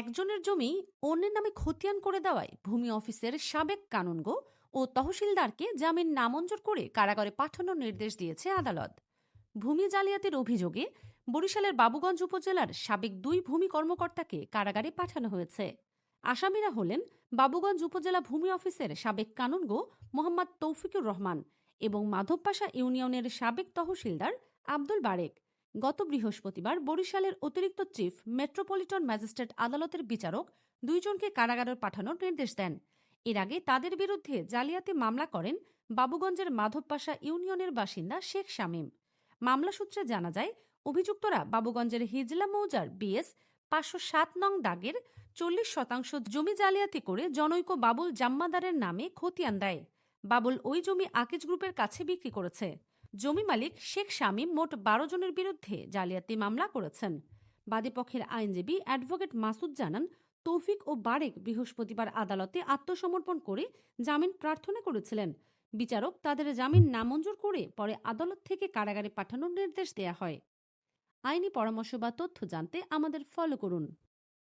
একজনের জমি অন্যের নামে খতিয়ান করে দেওয়ায় ভূমি অফিসের সাবেক কানুনগো ও তহসিলদারকে জামিন নামঞ্জুর করে কারাগারে পাঠানোর নির্দেশ দিয়েছে আদালত। ভূমি জালিয়াতির অভিযোগে বরিশালের বাবুগঞ্জ উপজেলার সাবেক দুই ভূমি কর্মকর্তাকে কারাগারে পাঠানো হয়েছে। আসামিরা হলেন বাবুগঞ্জ উপজেলা ভূমি অফিসের সাবেক কানুনগো মোহাম্মদ তৌফিকুর রহমান এবং মাধবপাশা ইউনিয়নের সাবেক তহসিলদার আব্দুল বারেক। গত বৃহস্পতিবার বরিশালের অতিরিক্ত চিফ মেট্রোপলিটন ম্যাজিস্ট্রেট আদালতের বিচারক দুইজনকে কারাগারে পাঠানোর নির্দেশ দেন। এর আগে তাদের বিরুদ্ধে জালিয়াতি মামলা করেন বাবুগঞ্জের মাধবপাশা ইউনিয়নের বাসিন্দা শেখ শামীম। মামলা সূত্রে জানা যায়, অভিযুক্তরা বাবুগঞ্জের হিজলা মৌজার বিএস পাঁচশো সাত নং দাগের চল্লিশ শতাংশ জমি জালিয়াতি করে জনৈক বাবুল জাম্মাদারের নামে খতিয়ান দেয়। বাবুল ওই জমি আকিজ গ্রুপের কাছে বিক্রি করেছে। জমি মালিক শেখ শামীম মোট বারো জনের বিরুদ্ধে জালিয়াতি মামলা করেছেন। বাদীপক্ষের আইনজীবী অ্যাডভোকেট মাসুদ জানান, তৌফিক ও বারেক বৃহস্পতিবার আদালতে আত্মসমর্পণ করে জামিন প্রার্থনা করেছিলেন। বিচারক তাদের জামিন নামঞ্জুর করে পরে আদালত থেকে কারাগারে পাঠানোর নির্দেশ দেয়া হয়। আইনি পরামর্শ বা তথ্য জানতে আমাদের ফলো করুন।